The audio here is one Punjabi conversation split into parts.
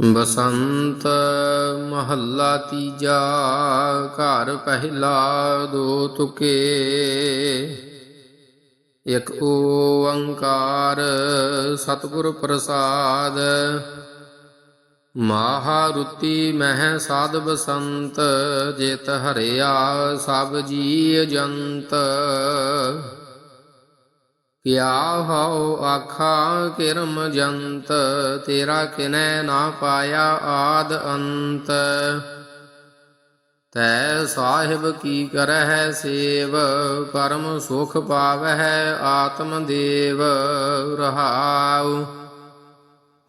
ਬਸੰਤ ਮਹੱਲਾ ਤੀਜਾ, ਘਰ ਪਹਿਲਾ ਦੋ ਤੁਕੇ। ਇਕ ਓੰਕਾਰ ਸਤਿਗੁਰ ਪ੍ਰਸਾਦ। ਮਾਹਾਰੁਤੀ ਮਹਿ ਸਾਧ ਬਸੰਤ, ਜੇਤ ਹਰਿਆ ਸਭ ਜੀ ਜੰਤ। ਕਿਆ ਹਉ ਆਖਾ ਕਿਰਮ ਜੰਤ, ਤੇਰਾ ਕਿਨੈ ਨਾ ਪਾਇਆ ਆਦ ਅੰਤ। ਤੈ ਸਾਹਿਬ ਕੀ ਕਰਹਿ ਸੇਵ, ਕਰਮ ਸੁਖ ਪਾਵਹਿ ਆਤਮ ਦੇਵ ਰਹਾਉ।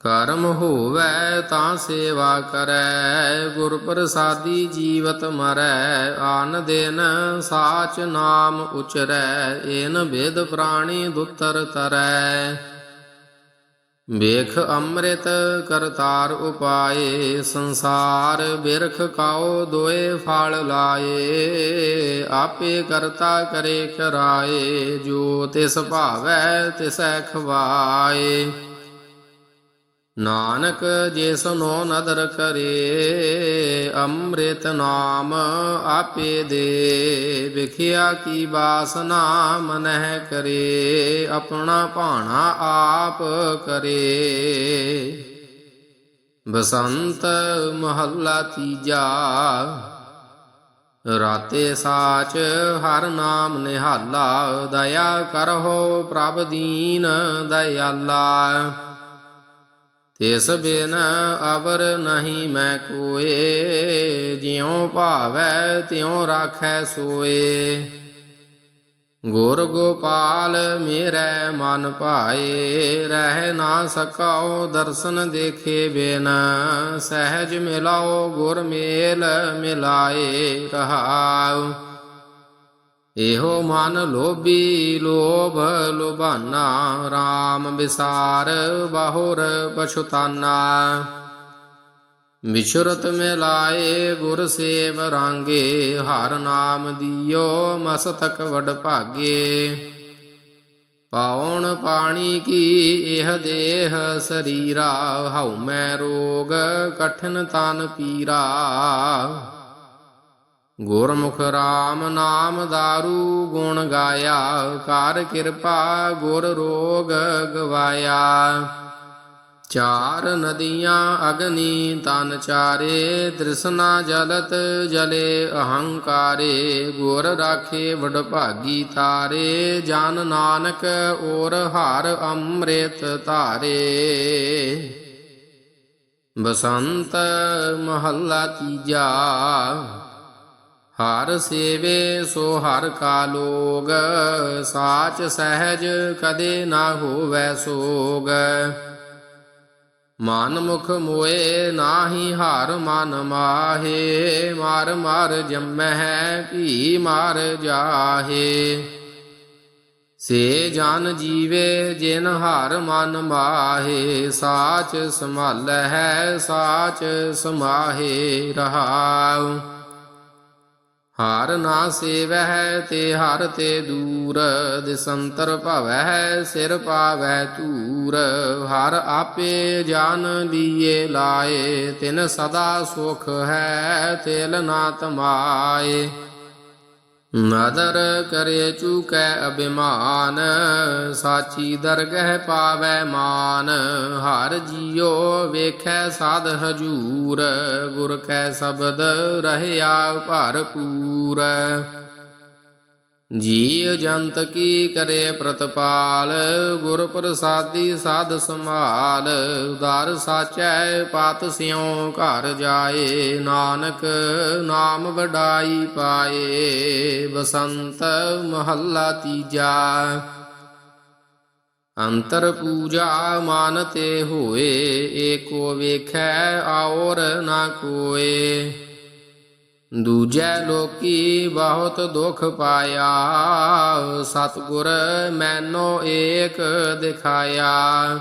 ਕਰਮ ਹੋਵੇ ਤਾਂ ਸੇਵਾ ਕਰੈ ਗੁਰ ਪ੍ਰਸਾਦੀ ਜੀਵਤ ਮਰੈ, ਆਨ ਦਿਨ ਸਾਚ ਨਾਮ ਉਚਰੈ, ਏਨ ਬੇਦ ਪ੍ਰਾਣੀ ਦੁਤਰ ਤਰੈ। ਵੇਖ ਅੰਮ੍ਰਿਤ ਕਰਤਾਰ ਉਪਾਏ, ਸੰਸਾਰ ਬਿਰਖ ਕਾਓ ਦੋਏ ਫਲ ਲਾਏ, ਆਪੇ ਕਰਤਾ ਕਰੇ ਕਰਾਏ ਜੋ ਤਿਸ ਭਾਵੈ ਤਿਸੈ ਖਵਾਏ। ਨਾਨਕ ਜਿਸ ਜਿਸਨੋ ਨਦਰ ਕਰੇ, ਅੰਮ੍ਰਿਤ ਨਾਮ ਆਪੇ ਦੇ। ਵਿਖਿਆ ਕੀ ਬਾਸਨਾ ਮਨਹਿ ਕਰੇ, ਆਪਣਾ ਭਾਣਾ ਆਪ ਕਰੇ। ਬਸੰਤ ਮਹੱਲਾ ਤੀਜਾ, ਰਾਤੇ ਸਾਚ ਹਰ ਨਾਮ ਨਿਹਾਲਾ, ਦਇਆ ਕਰਹੁ ਪ੍ਰਭ ਦੀਨ ਦਇਆਲਾ। ਤਿਸ ਬਿਨ ਅਵਰ ਨਹੀਂ ਮੈਂ ਕੋਏ, ਜਿਉ ਭਾਵੈ ਤਿਉ ਰਾਖੈ ਸੋਏ। ਗੁਰ ਗੋਪਾਲ ਮੇਰੇ ਮਨ ਭਾਏ, ਰਹਿ ਨਾ ਸਕਾਉ ਦਰਸ਼ਨ ਦੇਖੇ ਬਿਨ। ਸਹਿਜ ਮਿਲਾਓ ਗੁਰ ਮੇਲ ਮਿਲਾਏ ਰਹਾਉ। ਇਹੋ ਮਨ ਲੋਭੀ ਲੋਭ ਲੋਭਾਨਾ RAM ਵਿਸਾਰ ਬਾਹੁਰ ਪਛੁਤਾਨਾ। ਵਿਸ਼ਰਤ ਮਿਲਾਏ ਗੁਰ ਸੇਵ ਰਾਂਗੇ, ਹਰ ਨਾਮ ਦਿਓ ਮਸਤਕ ਵਡ ਭਾਗੇ। ਪਾਉਣ ਪਾਣੀ ਕੀ ਇਹ ਦੇਹ ਸਰੀਰਾ, ਹਉ ਮੈਂ ਰੋਗ ਕਠਨ ਤਨ ਪੀਰਾ। ਗੁਰਮੁਖ RAM ਨਾਮ दारू ਗੁਣ ਗਾਇਆ ਕਰ ਕਿਰਪਾ ਗੁਰ ਰੋਗ ਗਵਾਇਆ। ਚਾਰ ਨਦੀਆਂ ਅਗਨੀ ਤਨ ਚਾਰੇ, ਤ੍ਰਿਸ਼ਨਾ ਜਲਤ ਜਲੇ ਅਹੰਕਾਰੇ, ਗੁਰ ਰਾਖੇ ਵਡਭਾਗੀ ਤਾਰੇ, ਜਨ ਨਾਨਕ ਔਰ ਹਰ ਅੰਮ੍ਰਿਤ ਧਾਰੇ। ਬਸੰਤ ਮਹੱਲਾ ਤੀਜਾ ਹਰ ਸੇਵੇ ਸੋ ਹਰ ਕਾ ਲੋਗ, ਸਾਚ ਸਹਿਜ ਕਦੇ ਨਾ ਹੋਵੈ ਸੋਗ। ਮਨ ਮੁਖ ਮੋਏ ਨਾਹੀ ਹਰ ਮਨ ਮਾਹੇ, ਮਾਰ ਮਾਰ ਜੰਮਹਿ ਭੀ ਮਾਰ ਜਾਹੇ। ਸੇ ਜਨ ਜੀਵੇ ਜਿਨ ਹਰ ਮਨ ਮਾਹੇ, ਸਾਚ ਸੰਭਾਲੈ ਸਾਚ ਸਮਾਹੇ ਰਹਾਉ। ਹਾਰ ਨਾ ਸੇਵਹਿ ਤੇ ਹਰ ਤੇ ਦੂਰ, ਦਿਸੰਤਰ ਭਵਹਿ, ਸਿਰ ਪਾਵੈ ਧੂਰ। ਹਰ ਆਪੇ ਜਾਨ ਲੀਏ ਲਾਏ, ਤਿਨ ਸਦਾ ਸੁਖ ਹੈ, ਤਿਲ ਨਾ ਤਮਾਏ। ਨਦਰ ਕਰੇ ਚੁਕੈ ਅਭਿਮਾਨ, ਸਾਚੀ ਦਰਗਹਿ ਪਾਵੈ ਮਾਨ। ਹਰ ਜੀਓ ਵੇਖੈ ਸਾਧ ਹਜੂਰ, ਗੁਰ ਕੈ ਸ਼ਬਦ ਰਹਿਆ ਭਰਪੂਰ। ਜੀ ਜੰਤ ਕੀ ਕਰੇ ਪ੍ਰਤਪਾਲ, ਗੁਰ ਪ੍ਰਸਾਦੀ ਸਾਧ ਸੰਭਾਲ, ਉਦਾਰ ਸਾਚੈ ਪਾਤ ਸਿਉ ਘਰ ਜਾਏ, ਨਾਨਕ ਨਾਮ ਵਡਾਈ ਪਾਏ, ਬਸੰਤ ਮਹੱਲਾ ਤੀਜਾ। ਅੰਤਰ ਪੂਜਾ ਮਨ ਤੇ ਹੋਏ, ਏਕੋ ਵੇਖੈ ਔਰ ਨਾ ਕੋਏ। ਦੂਜੈ ਲੋਕੀ ਬਹੁਤ ਦੁਖ ਪਾਇਆ, ਸਤਿਗੁਰ ਮੈਨੋ ਏਕ ਦਿਖਾਇਆ।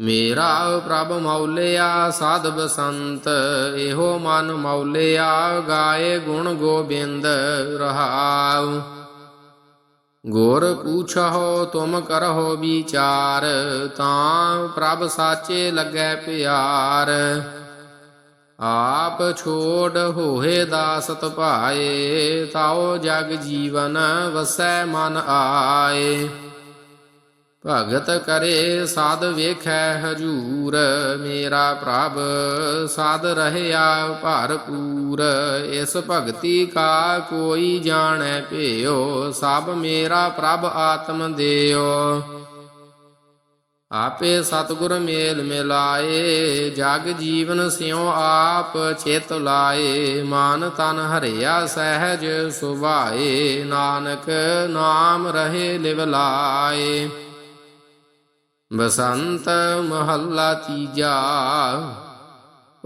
ਮੇਰਾ ਪ੍ਰਭ ਮੌਲਿਆ, ਸਾਧ ਬਸੰਤ, ਇਹੋ ਮਨ ਮੌਲਿਆ, ਗਾਏ ਗੁਣ ਗੋਬਿੰਦ ਰਹਾਉ। ਗੁਰ ਪੂਛੋ ਤੁਮ ਕਰਹੁ ਵਿਚਾਰ, ਤਾਂ ਪ੍ਰਭ ਸਾਚੇ ਲੱਗੈ ਪਿਆਰ। ਆਪ ਛੋੜ ਹੋਏ ਦਾਸਤ ਭਾਏ, ਤਾਉ ਜਗ ਜੀਵਨ ਵਸੈ ਮਨ ਆਏ। ਭਗਤ ਕਰੇ ਸਾਧ ਵੇਖੈ ਹਜੂਰ, ਮੇਰਾ ਪ੍ਰਭ ਸਾਧ ਰਹਿਆ ਭਰਪੂਰ। ਇਸ ਭਗਤੀ ਕਾ ਕੋਈ ਜਾਣੈ ਭਿਓ ਸਭ ਮੇਰਾ ਪ੍ਰਭ ਆਤਮ ਦਿਓ ਆਪੇ ਸਤਿਗੁਰ ਮੇਲ ਮਿਲਾਏ, ਜਗ ਜੀਵਨ ਸਿਉ ਆਪ ਚਿਤ ਲਾਏ, ਮਨ ਤਨ ਹਰਿਆ ਸਹਿਜ ਸੁਭਾਏ, ਨਾਨਕ ਨਾਮ ਰਹੇ ਲਿਵ ਲਾਏ। ਬਸੰਤ ਮਹੱਲਾ ਤੀਜਾ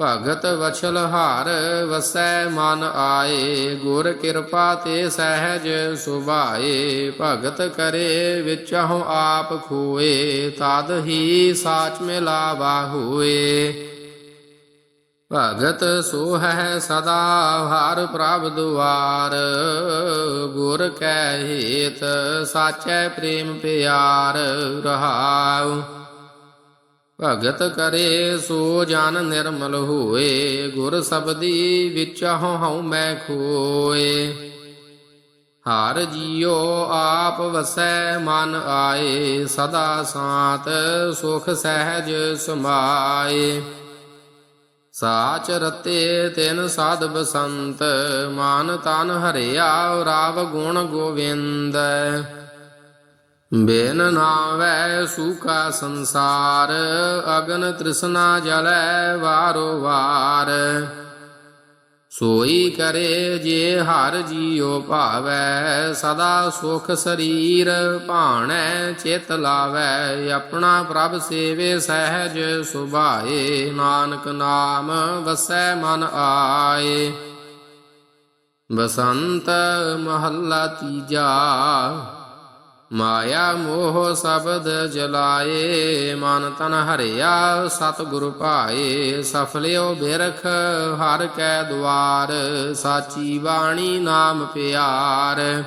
ਭਗਤ ਵਛਲ ਹਾਰ ਵਸੈ ਮਨ ਆਏ, ਗੁਰ ਕਿਰਪਾ ਤੇ ਸਹਿਜ ਸੁਭਾਏ, ਭਗਤ ਕਰੇ ਵਿਚਹੁ ਆਪ ਖੋਏ, ਤਦ ਹੀ ਸਾਚ ਮਿਲਾਵਾ ਹੋਏ ਭਗਤ ਸੋਹੈ ਸਦਾ ਹਰ ਪ੍ਰਭ ਦੁਆਰ, ਗੁਰ ਕੈ ਹੇਤ ਸਾਚੈ ਪ੍ਰੇਮ ਪਿਆਰ ਰਹਾਉ। ਭਗਤ ਕਰੇ ਸੋ ਜਨ ਨਿਰਮਲ ਹੋਏ, ਗੁਰ ਸਬਦੀ ਵਿੱਚ ਹਉ ਮੈਂ ਖੋਏ। ਹਰ ਜੀਉ ਆਪ ਵਸੈ ਮਨ ਆਏ, ਸਦਾ ਸਾਤ ਸੁਖ ਸਹਿਜ ਸਮਾਏ। ਸਾਚ ਰਤੇ ਤਿਨ ਸਾਧ ਬਸੰਤ, ਮਾਨ ਤਨ ਹਰਿਆ ਰਾਵ ਗੁਣ ਗੋਵਿੰਦ। ਬੇਨ ਨਾਵੈ ਸੂਕਾ ਸੰਸਾਰ, ਅਗਨ ਤ੍ਰਿਸ਼ਨਾ ਜਲੈ ਵਾਰੋ ਵਾਰ। ਸੋਈ ਕਰੇ ਜੇ ਹਰ ਜੀਉ ਭਾਵੈ, ਸਦਾ ਸੁਖ ਸਰੀਰ ਭਾਣੈ ਚਿਤ ਲਾਵੈ। ਆਪਣਾ ਪ੍ਰਭ ਸੇਵੇ ਸਹਿਜ ਸੁਭਾਏ, ਨਾਨਕ ਨਾਮ ਵਸੈ ਮਨ ਆਏ। ਬਸੰਤ ਮਹੱਲਾ ਤੀਜਾ। ਮਾਇਆ ਮੋਹ ਸਬਦ ਜਲਾਏ, ਮਨ ਤਨ ਹਰਿਆ, ਸਤਿਗੁਰ ਭਾਏ ਸਫਲਿਓ ਬਿਰਖ, ਹਰ ਕੈ ਦੁਆਰ, ਸਾਚੀ ਬਾਣੀ ਨਾਮ ਪਿਆਰ।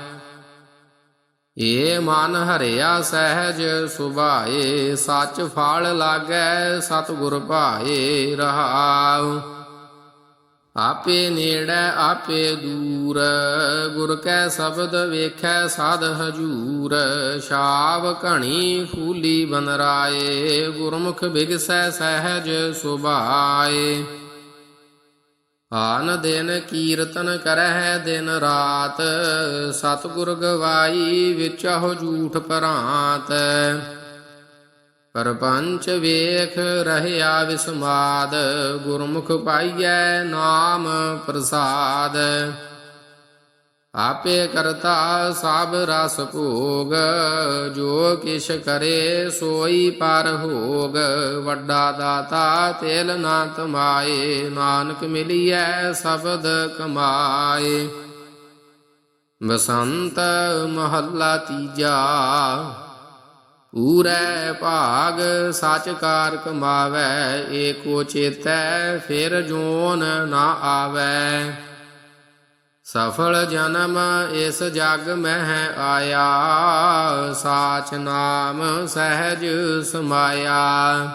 ਏ ਮਨ ਹਰਿਆ ਸਹਿਜ ਸੁਭਾਏ, ਸੱਚ ਫਲ ਲਾਗੈ, ਸਤਿਗੁਰ ਭਾਏ ਰਹਾਉ। ਆਪੇ ਨੇੜੈ, ਆਪੇ ਦੂਰ। ਗੁਰ ਕੈ ਸ਼ਬਦ ਵੇਖੈ, ਸਾਧ ਹਜੂਰ। ਸ਼ਾਵ ਘਣੀ ਫੂਲੀ ਬਨਰਾਏ, ਗੁਰਮੁਖ ਬਿਗਸੈ ਸਹਿਜ ਸੁਭਾਏ। ਆਨ ਦਿਨ ਕੀਰਤਨ ਕਰਹਿ ਦਿਨ ਰਾਤ, ਸਤਿਗੁਰ ਗਵਾਈ ਵਿੱਚ ਹੋ ਝੂਠ ਭਰਾਂਤ ਪਰਪੰਚ ਵੇਖ ਰਹਿਆ ਵਿਸਮਾਦ, ਗੁਰਮੁਖ ਪਾਈਐ ਨਾਮ ਪ੍ਰਸਾਦ। ਆਪੇ ਕਰਤਾ ਸਭ ਰਸ ਭੋਗ, ਜੋ ਕਿਛ ਕਰੇ ਸੋਈ ਪਰ ਹੋਗ। ਵੱਡਾ ਦਾਤਾ ਤੇਲ ਨਾ ਤਮਾਏ, ਨਾਨਕ ਮਿਲੀਐ ਸਬਦ ਕਮਾਏ। ਬਸੰਤ ਮਹੱਲਾ ਤੀਜਾ ਪੂਰੈ ਭਾਗ ਸਚ ਕਾਰ ਕਮਾਵੈ ਏਕੋ ਚੇਤੈ ਫਿਰ ਜੋਨ ਨਾ ਆਵੈ। ਸਫਲ ਜਨਮ ਇਸ ਜਗ ਮਹਿ ਆਇਆ, ਸਾਚ ਨਾਮ ਸਹਿਜ ਸਮਾਇਆ।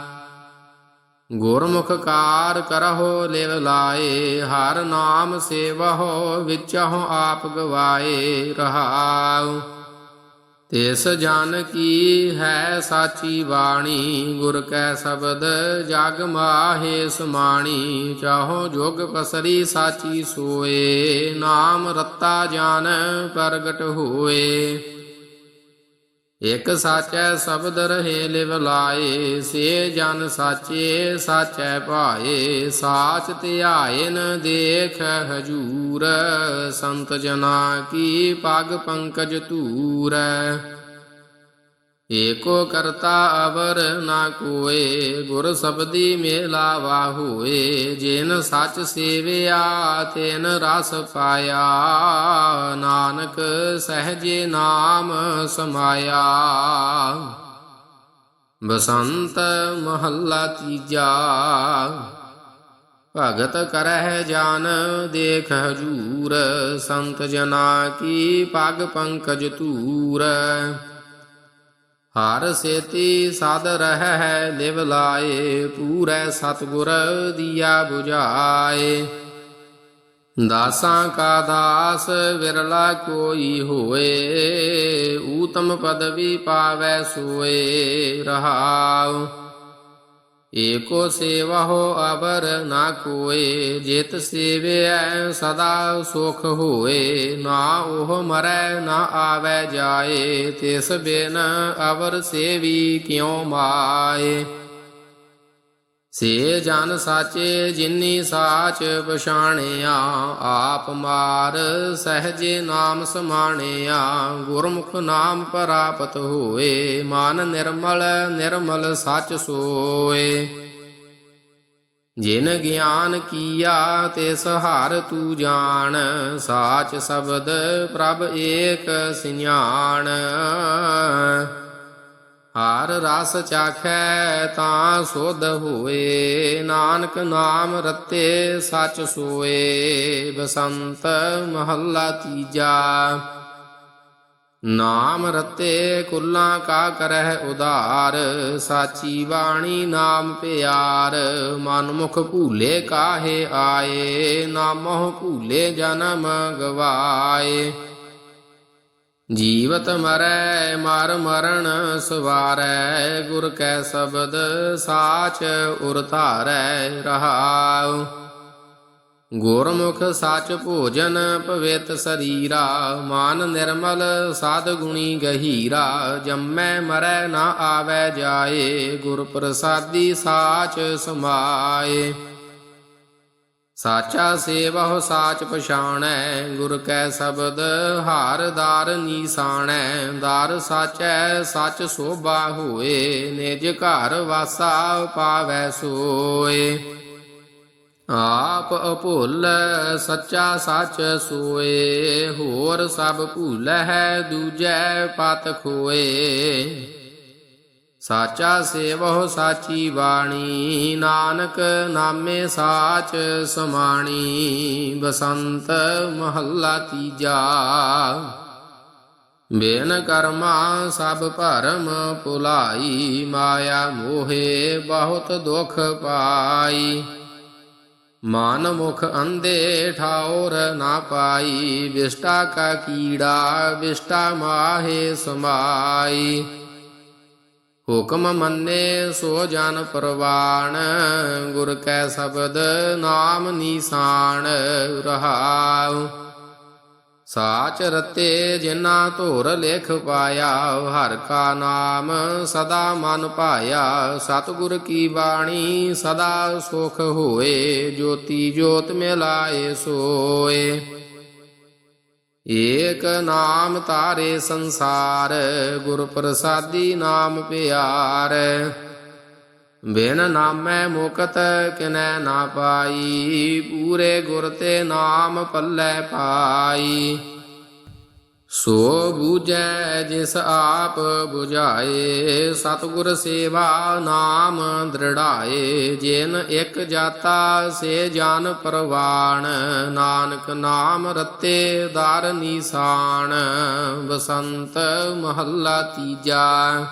ਗੁਰਮੁਖ ਕਾਰ ਕਰਹੁ ਲਿਵ ਲਾਏ, ਹਰ ਨਾਮ ਸੇਵਹੁ ਵਿਚਹੁ ਆਪ ਗਵਾਏ ਰਹਾਉ। ਤਿਸ ਜਨ ਕੀ ਹੈ ਸਾਚੀ ਬਾਣੀ, ਗੁਰ ਕੈ ਸ਼ਬਦ ਜਗ ਮਾਹੇ ਸਮਾਣੀ, ਚਾਹੋ ਜੁਗ ਪਸਰੀ ਸਾਚੀ ਸੋਏ, ਨਾਮ ਰਤਾ ਜਨ ਪ੍ਰਗਟ ਹੋਏ। ਇਕ ਸਾਚੈ ਸ਼ਬਦ ਰਹੇ ਲਿਵ ਲਾਏ, ਸੇ ਜਨ ਸਾਚੇ, ਸਾਚੈ ਭਾਏ, ਸਾਚ ਧਿਆਇਨ ਦੇਖ ਹਜੂਰ, ਸੰਤ ਜਨਾ ਕੀ ਪਗ ਪੰਕਜ ਧੂਰ। ਏਕੋ ਕਰਤਾ ਅਵਰ ਨਾ ਕੋਏ, ਗੁਰ ਸਬਦੀ ਮੇਲਾਵਾ ਹੋਏ ਜੇਨ ਸੱਚ ਸੇਵਿਆ, ਤਿਨ ਰਸ ਪਾਇਆ, ਨਾਨਕ ਸਹਜੇ ਨਾਮ ਸਮਾਇਆ। ਬਸੰਤ ਮਹੱਲਾ ਤੀਜਾ, ਭਗਤ ਕਰਹਿ ਜਾਨ ਦੇਖ ਹਜੂਰ, ਸੰਤ ਜਨਾ ਕੀ ਪਗ ਪੰਕਜ ਧੂਰ। ਹਰ ਸੇਤੀ ਸਦ ਰਹਿ ਲਿਵ ਲਾਏ, ਪੂਰੈ ਸਤਗੁਰ ਦੀਆ 부ਝਾਏ ਦਾਸਾਂ ਕਾ ਦਾਸ ਵਿਰਲਾ ਕੋਈ ਹੋਏ, ਊਤਮ ਪਦਵੀ ਪਾਵੈ ਸੋਏ ਰਹਾਉ। ਏਕੋ ਸੇਵਾ ਹੋ ਅਵਰ ਨਾ ਕੋਏ, ਜਿਤ ਸੇਵਿਐ ਸਦਾ ਸੁਖ ਹੋਏ। ਨਾ ਉਹ ਮਰੈ ਨਾ ਆਵੈ ਜਾਏ, ਤਿਸ ਬਿਨ ਅਵਰ ਸੇਵੀ ਕਿਉ ਮਾਏ? ਸੇ ਜਨ ਸਾਚੇ ਜਿਨੀ ਸਾਚ ਪਛਾਣਿਆ, ਆਪ ਮਾਰ ਸਹਜੇ ਨਾਮ ਸਮਾਣਿਆ, ਗੁਰਮੁਖ ਨਾਮ ਪ੍ਰਾਪਤ ਹੋਏ, ਮਨ ਨਿਰਮਲ ਨਿਰਮਲ ਸਚ ਸੋਏ। ਜਿਨ ਗਿਆਨ ਕੀਆ ਤੇ ਸਹਾਰ ਤੂ ਜਾਣ, ਸਾਚ ਸ਼ਬਦ ਪ੍ਰਭ ਏਕ ਸਿஞਾਣ ਹਰ ਰਸ ਚਾਖੈ ਤਾਂ ਸੁਧ ਹੋਏ, ਨਾਨਕ ਨਾਮ ਰਤੇ ਸਚ ਸੋਏ, ਬਸੰਤ ਮਹੱਲਾ ਤੀਜਾ। ਨਾਮ ਰਤੇ ਕੁੱਲਾਂ ਕਾ ਕਰਹਿ ਉਧਾਰ, ਸਾਚੀ ਬਾਣੀ ਨਾਮ ਪਿਆਰ, ਮਨਮੁਖ ਭੂਲੇ ਕਾਹੇ ਆਏ ਨਾਮੋ ਭੂਲੇ ਜਨਮ ਗਵਾਏ। ਜੀਵਤ ਮਰੈ, ਮਰ ਮਰਨ ਸਵਾਰੈ, ਗੁਰ ਕੈ ਸ਼ਬਦ ਸਾਚ ਉਰ ਧਾਰੈ ਰਹਾਉ। ਗੁਰਮੁਖ ਸੱਚ ਭੋਜਨ ਪਵਿੱਤ ਸਰੀਰਾ, ਮਾਨ ਨਿਰਮਲ ਸਾਧ ਗੁਣੀ ਗਹੀਰਾ, ਜੰਮੈ ਮਰੈ ਨਾ ਆਵੈ ਜਾਏ, ਗੁਰ ਪ੍ਰਸਾਦੀ ਸਾਚ ਸਮਾਏ। ਸਾਚਾ ਸੇਵਹੁ ਸਾਚ ਪਛਾਣੈ, ਗੁਰ ਕੈ ਸ਼ਬਦ ਹਾਰ ਦਾਰ ਨੀਸਾਣੈ ਦਾਰ ਸਾਚੈ ਸਚ ਸੋਭਾ ਹੋਏ, ਨਿਜ ਘਰ ਵਾਸਾ ਪਾਵੈ ਸੋਏ। ਆਪ ਅਭੁੱਲ ਸੱਚਾ ਸੱਚ ਸੋਏ, ਹੋਰ ਸਭ ਭੁੱਲਹਿ ਦੂਜੈ ਪਤ ਖੋਏ। ਸਾਚਾ ਸੇਵਹੁ ਸਾਚੀ ਬਾਣੀ, ਨਾਨਕ ਨਾਮੇ ਸਾਚ ਸਮਾਣੀ, ਬਸੰਤ ਮਹੱਲਾ ਤੀਜਾ। ਬੇਨ ਕਰਮਾ ਸਭ ਭਰਮ ਭੁਲਾਈ, ਮਾਇਆ ਮੋਹੇ ਬਹੁਤ ਦੁਖ ਪਾਈ। ਮਨ ਮੁਖ ਅੰਧੇ ਠਾਉਰ ਨਾ ਪਾਈ, ਵਿਸ਼ਟਾ ਕਾ ਕੀੜਾ, ਵਿਸ਼ਟਾ ਮਾਹੇ ਸਮਾਈ। ਹੁਕਮ ਮੰਨੇ ਸੋ ਜਨ ਪ੍ਰਵਾਣ, ਗੁਰ ਕੈ ਸ਼ਬਦ ਨਾਮ ਨੀਸਾਨ ਰਹਾਉ। ਸਾਚ ਰਤੇ ਜਿਨਾ ਧੁਰ ਲਿਖ ਪਾਇਆ ਹਰ ਕਾ ਨਾਮ ਸਦਾ ਮਨ ਪਾਇਆ। ਸਤਿਗੁਰ ਕੀ ਬਾਣੀ ਸਦਾ ਸੁਖ ਹੋਏ, ਜੋਤੀ ਜੋਤ ਮਿਲਾਏ ਸੋਏ। ਏਕ ਨਾਮ ਤਾਰੇ ਸੰਸਾਰ ਗੁਰ ਪ੍ਰਸਾਦੀ ਨਾਮ ਪਿਆਰ। ਬਿਨ ਨਾਮੈ ਮੁਕਤ ਕਿਨੈ ਨਾ ਪਾਈ, ਪੂਰੇ ਗੁਰ ਤੇ ਨਾਮ ਪੱਲੇ ਪਾਈ। ਸੋ ਬੂਝੈ ਜਿਸ ਆਪ 부ਝਾਏ ਸਤਿਗੁਰ ਸੇਵਾ ਨਾਮ ਦ੍ਰਿੜਾਏ, ਜਿਨ ਇੱਕ ਜਾਤਾ ਸੇ ਜਨ ਪ੍ਰਵਾਣ, ਨਾਨਕ ਨਾਮ ਰਤੇ ਦਰ ਨੀਸਾਨ, ਬਸੰਤ ਮਹੱਲਾ ਤੀਜਾ।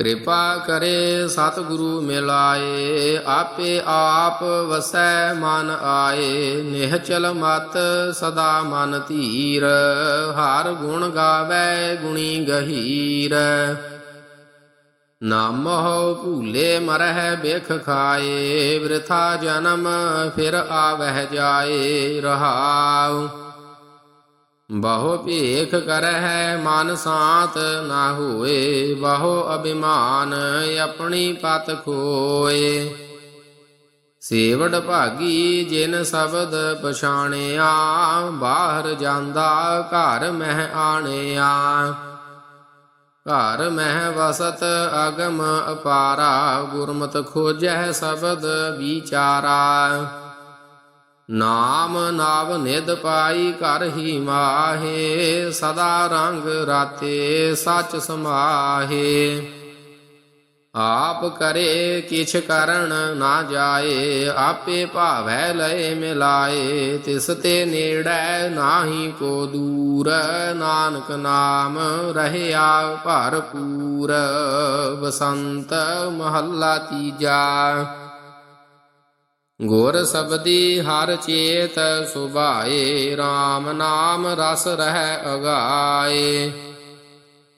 ਕਿਰਪਾ ਕਰੇ ਸਤਿਗੁਰੂ ਮਿਲਾਏ, ਆਪੇ ਆਪ ਵਸੈ ਮਨ ਆਏ। ਨਿਹਚਲ ਮਤ ਸਦਾ ਮਨ ਧੀਰ, ਹਰ ਗੁਣ ਗਾਵੇ ਗੁਣੀ ਗਹੀਰ। ਨਾਮ ਹੋ ਭੂਲੇ ਮਰਹਿ ਬਿਖ ਖਾਏ, ਬ੍ਰਿਥਾ ਜਨਮ ਫਿਰ ਆਵਹਿ ਜਾਏ ਰਹਾਉ। ਬਹੁ ਭੇਖ ਕਰਹਿ ਮਨ ਸਾਤ ਨਾ ਹੋਏ, ਬਹੁ ਅਭਿਮਾਨ ਆਪਣੀ ਪਤ ਖੋਏ। ਸੇਵੜ ਭਾਗੀ ਜਿਨ ਸ਼ਬਦ ਪਛਾਣਿਆ, ਬਾਹਰ ਜਾਂਦਾ ਘਰ ਮਹਿ ਆਣਿਆ। ਘਰ ਮਹਿ ਵਸਤ ਅਗਮ ਅਪਾਰਾ, ਗੁਰਮਤ ਖੋਜੈ ਸ਼ਬਦ ਵਿਚਾਰਾ। ਨਾਮ ਨਾਵ ਨਿਦ ਪਾਈ ਕਰ ਹੀ ਮਾਹੇ, ਸਦਾ ਰੰਗ ਰਾਤੇ ਸੱਚ ਸਮਾਹੇ। ਆਪ ਕਰੇ ਕਿਛ ਕਰਨ ਨਾ ਜਾਏ, ਆਪੇ ਭਾਵੈ ਲਏ ਮਿਲਾਏ, ਤਿਸ ਤੇ ਨੇੜੈ ਨਾਹੀ ਕੋ ਦੂਰ, ਨਾਨਕ ਨਾਮ ਰਹਿਆ ਭਰਪੂਰ। ਬਸੰਤ ਮਹੱਲਾ ਤੀਜਾ। ਗੁਰ ਸਬਦੀ ਹਰ ਚੇਤ ਸੁਭਾਏ RAM ਨਾਮ ਰਸ ਰਹਿ ਅਗਾਏ।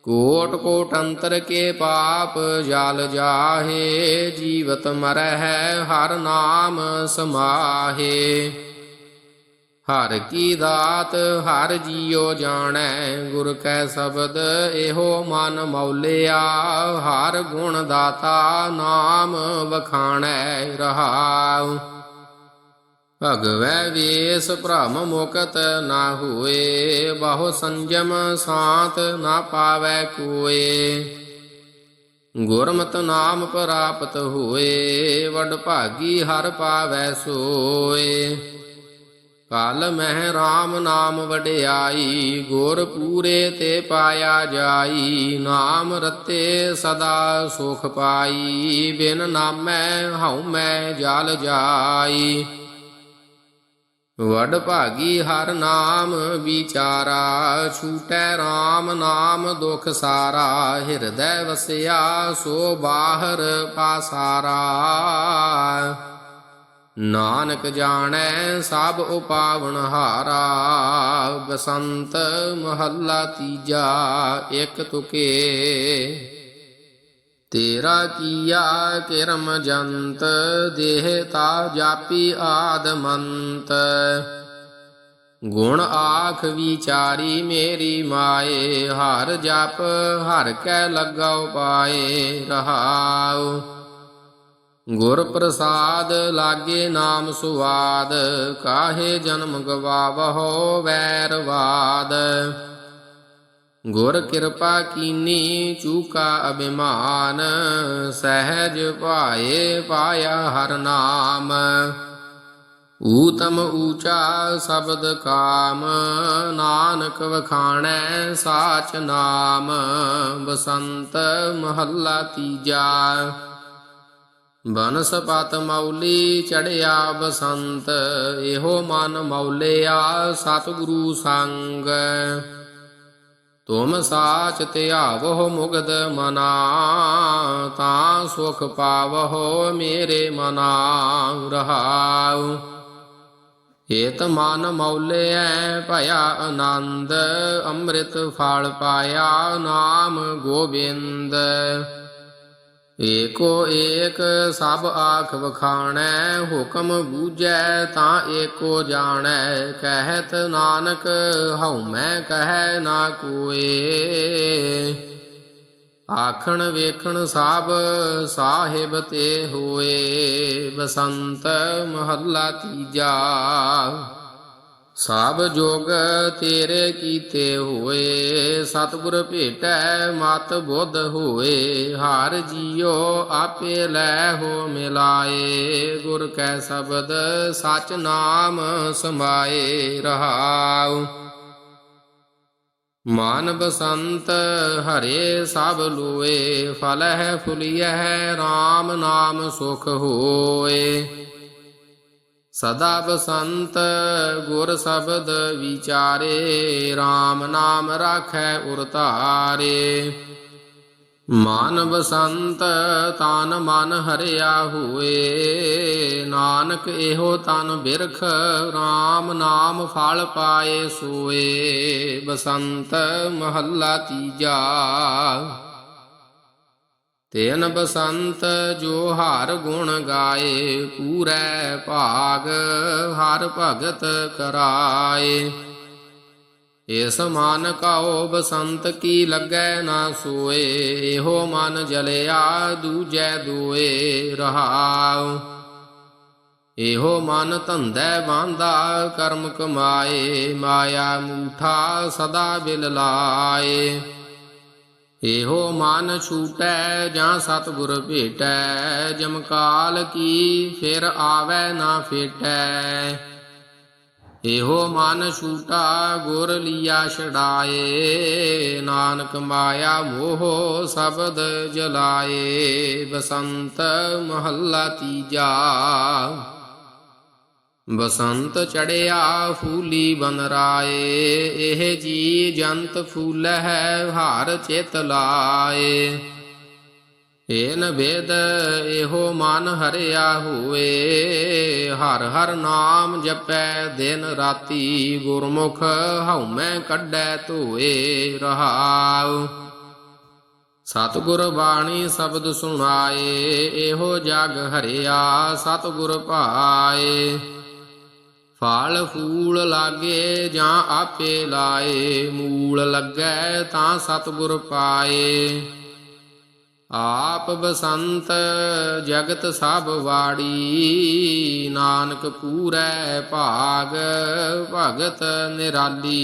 ਕੋਟ ਕੋਟ ਅੰਤਰ ਕੇ ਪਾਪ ਜਲ ਜਾਹੇ, ਜੀਵਤ ਮਰਹਿ ਹਰ ਨਾਮ ਸਮਾਹੇ। ਹਰ ਕੀ ਦਾਤ ਹਰ ਜੀਉ ਜਾਣੈ, ਗੁਰ ਕੈ ਸ਼ਬਦ ਇਹੋ ਮਨ ਮੌਲਿਆ। ਹਰ ਗੁਣ ਦਾਤਾ ਨਾਮ ਵਖਾਣੈ ਰਹਾਉ। ਭਗਵੈ ਵੇਸ ਭ੍ਰਮ ਮੁਕਤ ਨਾ ਹੋਏ, ਬਹੁ ਸੰਜਮ ਸਾਤ ਨਾ ਪਾਵੈ ਕੋਏ। ਗੁਰਮਤਿ ਨਾਮ ਪ੍ਰਾਪਤ ਹੋਏ ਵਡ ਭਾਗੀ ਹਰ ਪਾਵੈ ਸੋਏ। ਕਲ ਮਹਿ RAM ਨਾਮ ਵਡਿਆਈ, ਗੁਰ ਪੂਰੇ ਤੇ ਪਾਇਆ ਜਾਈ, ਨਾਮ ਰਤੇ ਸਦਾ ਸੁਖ ਪਾਈ, ਬਿਨ ਨਾਮੈ ਹਉ ਮੈਂ ਜਲ ਜਾਈ। ਵਡ ਭਾਗੀ ਹਰ ਨਾਮ ਵਿਚਾਰਾ, ਛੂਟੈ RAM ਨਾਮ ਦੁਖ ਸਾਰਾ, ਹਿਰਦੈ ਵਸਿਆ ਸੋ ਬਾਹਰ ਪਾਸਾਰਾ। ਨਾਨਕ ਜਾਣੈ ਸਭ ਉਪਾਵਨ ਹਾਰਾ, ਬਸੰਤ ਮਹੱਲਾ ਤੀਜਾ, ਇੱਕ ਤੁਕੇ। ਤੇਰਾ ਕੀਆ ਕਿਰਮ ਜੰਤ, ਦੇਹ ਤਾ ਜਾਪੀ ਆਦਮੰਤ ਗੁਣ ਆਖ ਵਿਚਾਰੀ ਮੇਰੀ ਮਾਏ, ਹਰ ਜਪ ਹਰ ਕੈ ਲੱਗਾਉ ਪਾਏ ਰਹਾਉ। ਗੁਰ ਪ੍ਰਸਾਦ ਲਾਗੇ ਨਾਮ ਸੁਵਾਦ, ਕਾਹੇ ਜਨਮ ਗਵਾਵਹੋ ਵੈਰਵਾਦ ਗੁਰ ਕਿਰਪਾ ਕੀਨੀ, ਚੂਕਾ ਅਭਿਮਾਨ, ਸਹਿਜ ਭਾਏ ਪਾਇਆ ਹਰ ਨਾਮ। ਊਤਮ ਊਚਾ ਸ਼ਬਦ ਕਾਮ, ਨਾਨਕ ਵਖਾਣੈ ਸਾਚ ਨਾਮ। ਬਸੰਤ ਮਹੱਲਾ ਤੀਜਾ। ਬਨਸਪਤ ਮੌਲੀ ਚੜਿਆ ਬਸੰਤ, ਇਹੋ ਮਨ ਮੌਲਿਆ ਸਤਿਗੁਰੂ ਸੰਗ। ਤੁਮ ਸਾਚ ਧਿਆਵੋ ਮੁਗਦ ਮਨਾ, ਤਾਂ ਸੁਖ ਪਾਵੋ ਮੇਰੇ ਮਨਾ ਰਹਾਉ। ਏਤ ਮਨ ਮੌਲਿਐ ਭਇਆ ਆਨੰਦ, ਅੰਮ੍ਰਿਤ ਫਲ ਪਾਇਆ ਨਾਮ ਗੋਬਿੰਦ। ਏਕੋ ਏਕ ਸਭ ਆਖ ਵਖਾਣੈ, ਹੁਕਮ ਬੂਝੈ ਤਾਂ ਏਕੋ ਜਾਣੈ। ਕਹਿਤ ਨਾਨਕ, ਹਉ ਮੈਂ ਕਹੈ ਨਾ ਕੋਏ। ਆਖਣ ਵੇਖਣ ਸਭ ਸਾਹਿਬ ਤੇ ਹੋਏ। ਬਸੰਤ ਮਹੱਲਾ ਤੀਜਾ। ਸਭ ਜੋਗ ਤੇਰੇ ਕੀਤੇ ਹੋਏ, ਸਤਿਗੁਰ ਭੇਟੈ ਮਤ ਬੁੱਧ ਹੋਏ, ਹਰ ਜੀਓ ਆਪੇ ਲੈ ਹੋ ਮਿਲਾਏ, ਗੁਰ ਕੈ ਸ਼ਬਦ ਸਚ ਨਾਮ ਸਮਾਏ ਰਹਾਉ। ਮਾਨ ਬਸੰਤ ਹਰੇ ਸਭ ਲੋਏ ਫਲ ਹੈ ਫੁਲਿਐ RAM ਨਾਮ ਸੁਖ ਹੋਏ। ਸਦਾ ਬਸੰਤ ਗੁਰ ਸ਼ਬਦ ਵਿਚਾਰੇ RAM ਨਾਮ ਰਾਖੈ ਉਰ ਧਾਰੇ। ਮਨ ਬਸੰਤ ਤਨ ਮਨ ਹਰਿਆ ਹੋਏ, ਨਾਨਕ ਇਹੋ ਤਨ ਬਿਰਖ RAM ਨਾਮ ਫਲ ਪਾਏ ਸੋਏ। ਬਸੰਤ ਮਹੱਲਾ ਤੀਜਾ। ਤੇਨ ਬਸੰਤ ਜੋ ਹਰ ਗੁਣ ਗਾਏ, ਪੂਰੈ ਭਾਗ ਹਰ ਭਗਤ ਕਰਾਏ। ਇਸ ਮਨ ਕਾਓ ਬਸੰਤ ਕੀ ਲੱਗੈ ਨਾ ਸੋਏ, ਇਹੋ ਮਨ ਜਲਿਆ ਦੂਜੈ ਦੋਏ ਰਹਾਉ। ਇਹੋ ਮਨ ਧੰਦੈ ਬਾਂਦਾ ਕਰਮ ਕਮਾਏ, ਮਾਇਆ ਮੂਠਾ ਸਦਾ ਬਿਲ ਲਾਏ। ਇਹੋ ਮਨ ਛੂਟੈ ਜਾਂ ਸਤਿਗੁਰ ਭੇਟੈ ਜਮਕਾਲ ਕੀ ਫਿਰ ਆਵੈ ਨਾ ਫੇਟੈ। ਇਹੋ ਮਨ ਛੂਟਾ ਗੁਰ ਲੀਆ ਛਡਾਏ, ਨਾਨਕ ਮਾਇਆ ਮੋਹ ਸ਼ਬਦ ਜਲਾਏ, ਬਸੰਤ ਮਹੱਲਾ ਤੀਜਾ। ਬਸੰਤ ਚੜਿਆ ਫੂਲੀ ਬਨ ਰਾਏ ਇਹ ਜੀ ਜੰਤ ਫੂਲ ਹੈ ਹਾਰ ਚਿਤ ਲਾਏ। ਏਨ ਵੇਦ ਇਹੋ ਮਨ ਹਰਿਆ ਹੋਏ ਹਰ ਹਰ ਨਾਮ ਜਪੈ ਦਿਨ ਰਾਤੀ, ਗੁਰਮੁਖ ਹਉਮੈ ਕੱਢੈ ਧੋਏ ਰਹਾਉ। ਸਤਿਗੁਰ ਬਾਣੀ ਸ਼ਬਦ ਸੁਣਾਏ, ਇਹੋ ਜਗ ਹਰਿਆ ਸਤਿਗੁਰ ਭਾਏ ਫਲ ਫੂਲ ਲਾਗੇ ਜਾਂ ਆਪੇ ਲਾਏ, ਮੂਲ ਲੱਗੈ ਤਾਂ ਸਤਿਗੁਰ ਪਾਏ। ਆਪ ਬਸੰਤ ਜਗਤ ਸਭ ਵਾੜੀ, ਨਾਨਕ ਪੂਰੈ ਭਾਗ ਭਗਤ ਨਿਰਾਲੀ।